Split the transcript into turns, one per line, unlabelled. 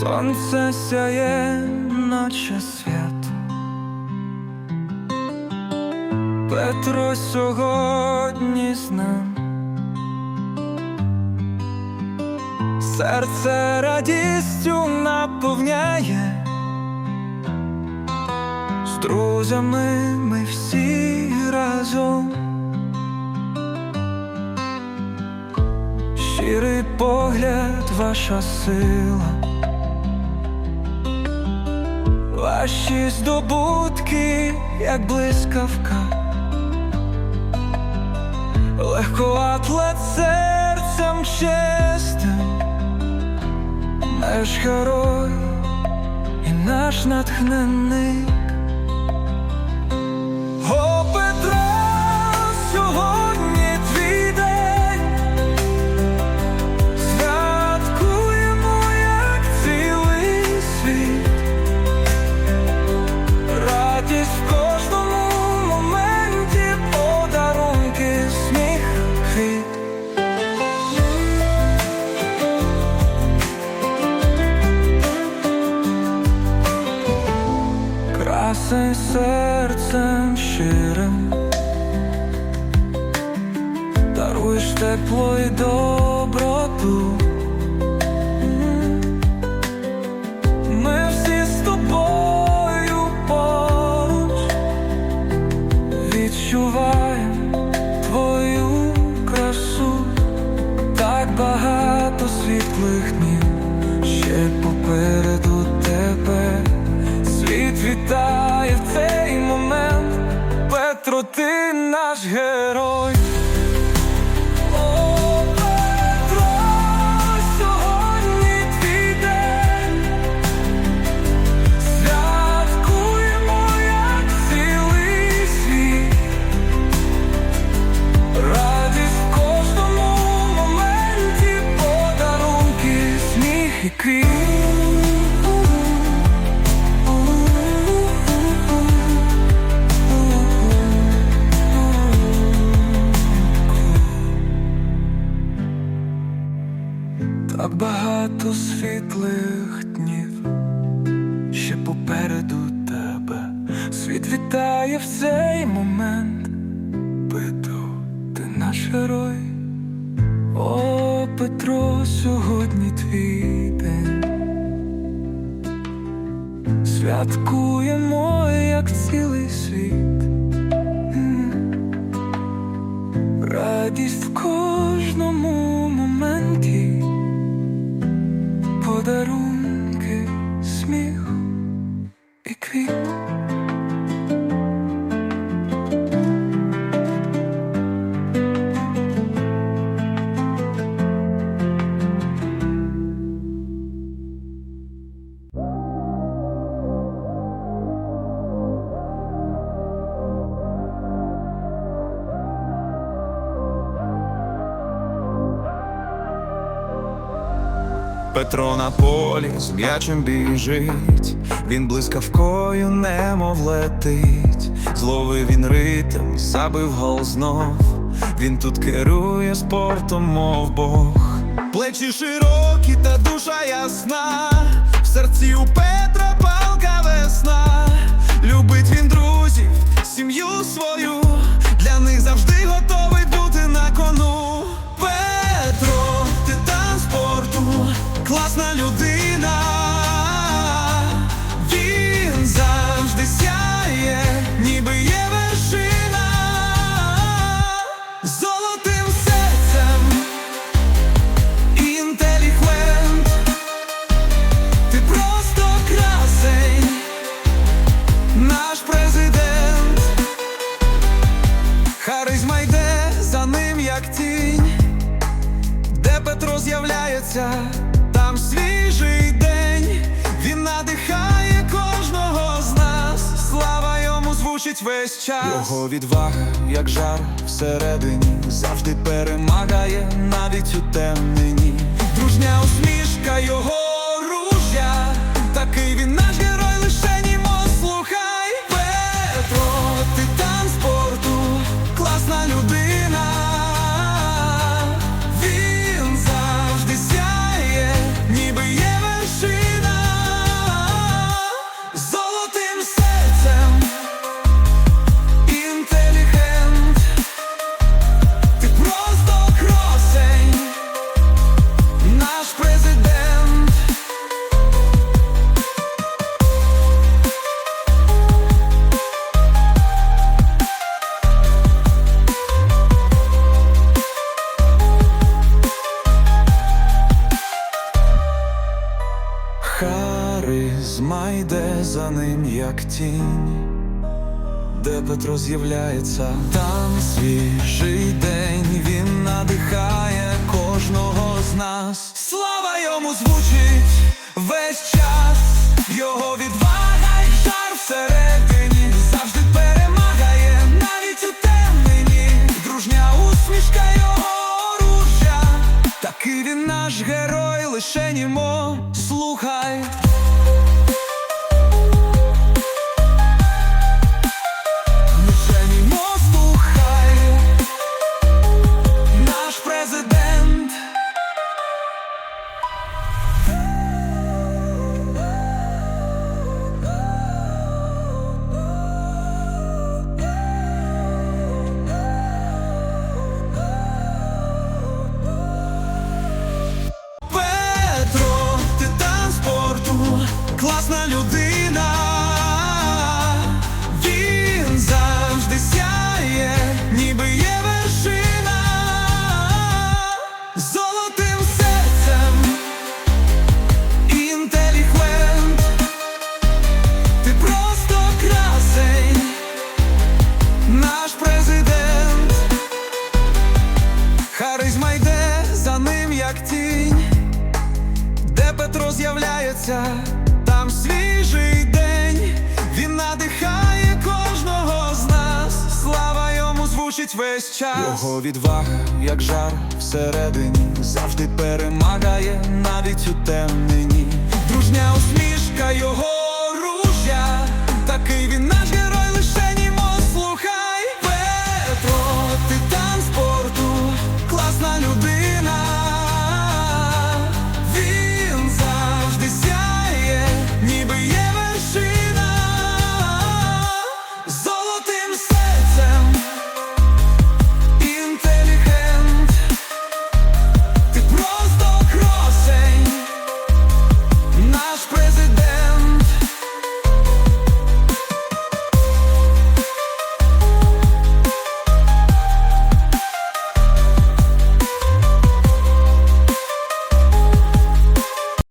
Сонце сяє, наче свято. Петро сьогодні з ним. Серце радістю наповняє. З друзями ми всі разом. Щирий погляд, ваша сила. Ваші здобутки, як блискавка, легкоатлет серцем чистим, наш герой і наш натхненник. Красень серцем щирим. Даруєш тепло і доброту наш герой. О, Петро, Святкуємо, як цілий Радість кожному моменті Подарунки, сміх і світлих днів ще попереду тебе. Світ вітає в цей момент. Петро, ти наш герой. О, Петро, сьогодні твій день. Святкуємо, як цілий світ. Радість в кожному подарунки, сміх
Петро на полі з м'ячем біжить, він блискавкою немов летить, зловив він ритм, забив гол знов. Він тут керує спортом, мов Бог. Плечі широкі та душа ясна, в серці у Петра палка весна. Любить він друзів, сім'ю свою, now. Йому весь час. Його відвага, як жар всередині, завжди перемагає навіть у темнині. Дружня усмішка його Харизма йде за ним, як тінь. Де Петро з'являється, там свіжий день, він надихає кожного з нас. Слава йому звучить весь час, його відвага й жар всередині завжди перемагає, навіть у темнині, дружня усмішка його оружя. Такий він наш герой, лише німо, з'являється, там свіжий день, він надихає кожного з нас. Слава йому звучить весь час. Його відвага, як жар всередині, завжди перемагає навіть у темнині. Дружня усмішка його